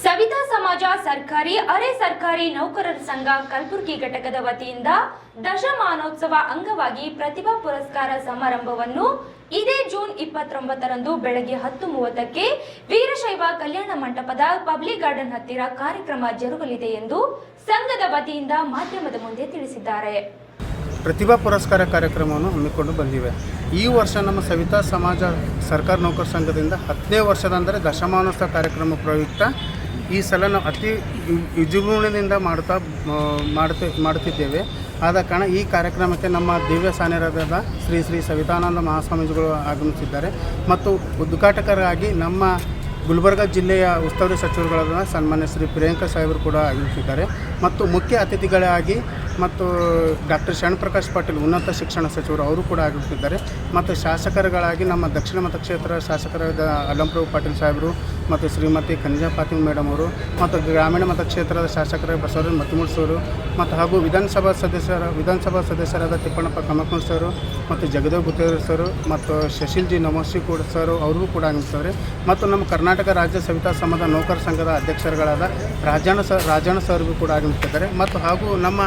ಸವಿತಾ ಸಮಾಜ ಸರ್ಕಾರಿ, ಅರೆ ಸರ್ಕಾರಿ ನೌಕರರ ಸಂಘ ಕಲಬುರಗಿ ಘಟಕದ ವತಿಯಿಂದ ದಶಮಾನೋತ್ಸವ ಅಂಗವಾಗಿ ಪ್ರತಿಭಾ ಪುರಸ್ಕಾರ ಸಮಾರಂಭವನ್ನು ಇದೇ ಜೂನ್ ಇಪ್ಪತ್ತೊಂಬತ್ತರಂದು ಬೆಳಗ್ಗೆ ಹತ್ತು ಮೂವತ್ತಕ್ಕೆ ವೀರಶೈವ ಕಲ್ಯಾಣ ಮಂಟಪದ ಪಬ್ಲಿಕ್ ಗಾರ್ಡನ್ ಹತ್ತಿರ ಕಾರ್ಯಕ್ರಮ ಜರುಗಲಿದೆ ಎಂದು ಸಂಘದ ವತಿಯಿಂದ ಮಾಧ್ಯಮದ ಮುಂದೆ ತಿಳಿಸಿದ್ದಾರೆ. ಪ್ರತಿಭಾ ಪುರಸ್ಕಾರ ಕಾರ್ಯಕ್ರಮವನ್ನು ಹಮ್ಮಿಕೊಂಡು ಬಂದಿವೆ. ಈ ವರ್ಷ ನಮ್ಮ ಸವಿತಾ ಸಮಾಜ ಸರ್ಕಾರ ನೌಕರ ಸಂಘದಿಂದ ಹತ್ತನೇ ವರ್ಷದ ಅಂದರೆ ದಶಮಾನೋತ್ಸವ ಕಾರ್ಯಕ್ರಮ ಪ್ರಯುಕ್ತ ಈ ಸಲ ನಾವು ಅತಿ ವಿಜೃಂಭಣೆಯಿಂದ ಮಾಡ್ತಾ ಮಾಡ್ತಿ ಮಾಡುತ್ತಿದ್ದೇವೆ. ಆದ ಕಾರಣ ಈ ಕಾರ್ಯಕ್ರಮಕ್ಕೆ ನಮ್ಮ ದಿವ್ಯ ಸಾನ್ನಿಧ್ಯದ ಶ್ರೀ ಶ್ರೀ ಸವಿತಾನಂದ ಮಹಾಸ್ವಾಮೀಜಿಗಳು ಆಗಮಿಸಿದ್ದಾರೆ. ಮತ್ತು ಉದ್ಘಾಟಕರಾಗಿ ನಮ್ಮ ಗುಲ್ಬರ್ಗ ಜಿಲ್ಲೆಯ ಉಸ್ತುವಾರಿ ಸಚಿವರುಗಳಾದ ಸನ್ಮಾನ್ಯ ಶ್ರೀ ಪ್ರಿಯಾಂಕಾ ಸಾಹೇಬರು ಕೂಡ ಆಗಮಿಸಿದ್ದಾರೆ. ಮತ್ತು ಮುಖ್ಯ ಅತಿಥಿಗಳಾಗಿ ಮತ್ತು ಡಾಕ್ಟರ್ ಶರಣಪ್ರಕಾಶ್ ಪಾಟೀಲ್ ಉನ್ನತ ಶಿಕ್ಷಣ ಸಚಿವರು ಅವರು ಕೂಡ ಆಗಮಿಸಿದ್ದಾರೆ ಮತ್ತು ಶಾಸಕರುಗಳಾಗಿ ನಮ್ಮ ದಕ್ಷಿಣ ಮತಕ್ಷೇತ್ರ ಶಾಸಕರಾದ ಅಲ್ಲಂಪ್ರಭು ಪಾಟೀಲ್ ಸಾಹೇಬರು ಮತ್ತು ಶ್ರೀಮತಿ ಖನಿಜಾ ಪಾಟೀಲ್ ಮೇಡಮ್ ಅವರು ಮತ್ತು ಗ್ರಾಮೀಣ ಮತಕ್ಷೇತ್ರದ ಶಾಸಕರಾದ ಬಸವರಾಜ ಮತ್ತಿಮೂಡ್ಸವರು ಮತ್ತು ಹಾಗೂ ವಿಧಾನಸಭಾ ಸದಸ್ಯರ, ವಿಧಾನಸಭಾ ಸದಸ್ಯರಾದ ತಿಪ್ಪಣ್ಣಪ್ಪ ಕಮಕುಂಡ್ ಸರ್ ಮತ್ತು ಜಗದೇವ್ ಗುತ್ತೇರ್ ಸರು ಮತ್ತು ಶಶಿಲ್ ಜಿ ನಮೋಶಿ ಕೂಡ ಸರ್ ಅವ್ರಿಗೂ ಕೂಡ ಆಗಮಿಸ್ತಾರೆ ಮತ್ತು ನಮ್ಮ ಕರ್ನಾಟಕ ರಾಜ್ಯ ಸವಿತಾ ಸಮದ ನೌಕರ ಸಂಘದ ಅಧ್ಯಕ್ಷರುಗಳಾದ ರಾಜಣ್ಣ ಸರ್, ರಾಜಣ್ಣ ಸರ್ಗೂ ಕೂಡ ಆಗಮಿಸಿದ್ದಾರೆ ಮತ್ತು ಹಾಗೂ ನಮ್ಮ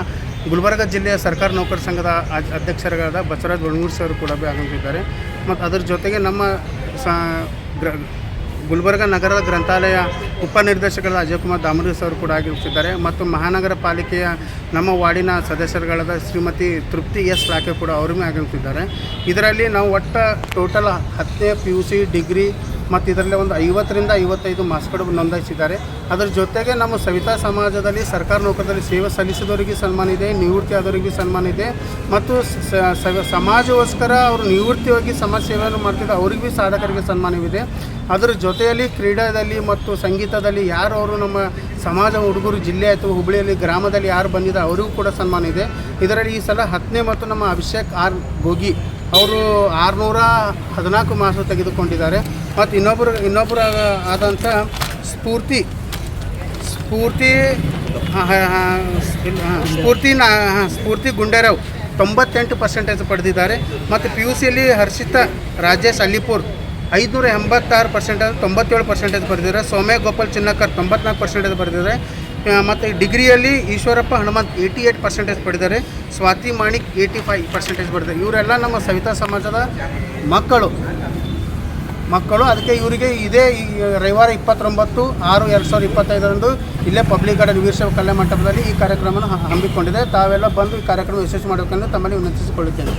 ಗುಲ್ಬರ್ಗ ಜಿಲ್ಲೆಯ ಸರ್ಕಾರಿ ನೌಕರ ಸಂಘದ ಅಧ್ಯಕ್ಷರಾದ ಬಸವರಾಜ್ ಬಣಗೂರ್ ಸರ್ ಕೂಡ ಆಗಮಿಸಿದ್ದಾರೆ ಮತ್ತು ಅದರ ಜೊತೆಗೆ ನಮ್ಮ ಸ ಗ್ರ ಗುಲ್ಬರ್ಗ ನಗರದ ಗ್ರಂಥಾಲಯ ಉಪನಿರ್ದೇಶಕರಾದ ಅಜಯ್ ಕುಮಾರ್ ದಾಮರಿ ಸರ್ ಕೂಡ ಆಗಮಿಸಿದ್ದಾರೆ ಮತ್ತು ಮಹಾನಗರ ಪಾಲಿಕೆಯ ನಮ್ಮ ವಾರ್ಡಿನ ಸದಸ್ಯರುಗಳಾದ ಶ್ರೀಮತಿ ತೃಪ್ತಿ ಎಸ್ ಲಾಕೆ ಕೂಡ ಅವರೂ ಆಗಮಿಸಿದ್ದಾರೆ ಇದರಲ್ಲಿ ನಾವು ಒಟ್ಟು ಟೋಟಲ್ ಹತ್ತನೇ ಪಿ ಯು ಸಿ ಡಿಗ್ರಿ ಮತ್ತು ಇದರಲ್ಲಿ ಒಂದು ಐವತ್ತರಿಂದ ಐವತ್ತೈದು ಮಾಸ್ಕ್ಗಳು ನೋಂದಾಯಿಸಿದ್ದಾರೆ. ಅದರ ಜೊತೆಗೆ ನಮ್ಮ ಸವಿತಾ ಸಮಾಜದಲ್ಲಿ ಸರ್ಕಾರ ನೌಕರದಲ್ಲಿ ಸೇವೆ ಸಲ್ಲಿಸಿದವರಿಗೆ ಸನ್ಮಾನ ಇದೆ, ನಿವೃತ್ತಿ ಆದವರಿಗೆ ಸನ್ಮಾನ ಇದೆ. ಮತ್ತು ಸಮಾಜಗೋಸ್ಕರ ಅವರು ನಿವೃತ್ತಿಯಾಗಿ ಸಮಾಜ ಸೇವೆಯನ್ನು ಮಾಡ್ತಿದ್ದ ಅವರಿಗೂ ಸಾಧಕರಿಗೆ ಸನ್ಮಾನವಿದೆ. ಅದರ ಜೊತೆಯಲ್ಲಿ ಕ್ರೀಡಾದಲ್ಲಿ ಮತ್ತು ಸಂಗೀತದಲ್ಲಿ ಯಾರು ಅವರು ನಮ್ಮ ಸಮಾಜ ಹುಡುಗರು, ಜಿಲ್ಲೆ ಅಥವಾ ಹುಬ್ಬಳ್ಳಿಯಲ್ಲಿ ಗ್ರಾಮದಲ್ಲಿ ಯಾರು ಬಂದಿದೆ ಅವರಿಗೂ ಕೂಡ ಸನ್ಮಾನ ಇದೆ. ಇದರಲ್ಲಿ ಈ ಸಲ ಹತ್ತನೇ ಮತ್ತು ನಮ್ಮ ಅಭಿಷೇಕ್ ಆರ್ ಗೋಗಿ ಅವರು ಆರುನೂರ ಹದಿನಾಲ್ಕು ಮಾರ್ಕ್ಸ್ ತೆಗೆದುಕೊಂಡಿದ್ದಾರೆ. ಮತ್ತು ಇನ್ನೊಬ್ಬರು ಇನ್ನೊಬ್ಬರು ಆದಂಥ ಸ್ಫೂರ್ತಿ ಸ್ಫೂರ್ತಿ ಸ್ಫೂರ್ತಿ ನಾ ಸ್ಫೂರ್ತಿ ಗುಂಡೇರಾವ್ ತೊಂಬತ್ತೆಂಟು ಪರ್ಸೆಂಟೇಜ್ ಪಡೆದಿದ್ದಾರೆ. ಮತ್ತು ಪಿ ಯು ಸಿಯಲ್ಲಿ ಹರ್ಷಿತ ರಾಜೇಶ್ ಅಲಿಪುರ್ ಐದುನೂರ ಎಂಬತ್ತಾರು ಪರ್ಸೆಂಟೇಜ್ ತೊಂಬತ್ತೇಳು ಪರ್ಸೆಂಟೇಜ್ ಬರೆದಿದ್ದಾರೆ ಸೌಮ್ಯ ಗೋಪಾಲ್ ಚಿನ್ನಕರ್ ತೊಂಬತ್ನಾಲ್ಕು ಪರ್ಸೆಂಟೇಜ್ ಬರೆದಿದ್ದಾರೆ ಮತ್ತು ಡಿಗ್ರಿಯಲ್ಲಿ Eshwarappa Hanumanth eighty eight percentage ಪಡೆದಿದ್ದಾರೆ Swathi Manik eighty five percentage ಪಡೆದಿದ್ದಾರೆ ಇವರೆಲ್ಲ ನಮ್ಮ ಸವಿತಾ ಸಮಾಜದ ಮಕ್ಕಳು. ಮಕ್ಕಳು, ಅದಕ್ಕೆ ಇವರಿಗೆ ಇದೇ ಈ ರವಿವಾರ ಇಪ್ಪತ್ತೊಂಬತ್ತು, ಆರು ಎರಡು ಸಾವಿರದ ಇಪ್ಪತ್ತೈದರಂದು ಇಲ್ಲೇ ಪಬ್ಲಿಕ್ ಗಾರ್ಡನ್ ವೀರಶೈವ ಕಲ್ಯಾಣ ಮಂಟಪದಲ್ಲಿ ಈ ಕಾರ್ಯಕ್ರಮವನ್ನು ಹಮ್ಮಿಕೊಂಡಿದೆ ತಾವೆಲ್ಲ ಬಂದು ಈ ಕಾರ್ಯಕ್ರಮ ಯಶಸ್ವಿ ಮಾಡಬೇಕೆಂದು ತಮ್ಮಲ್ಲಿ ವಿನಂತಿಸಿಕೊಳ್ಳುತ್ತೇನೆ.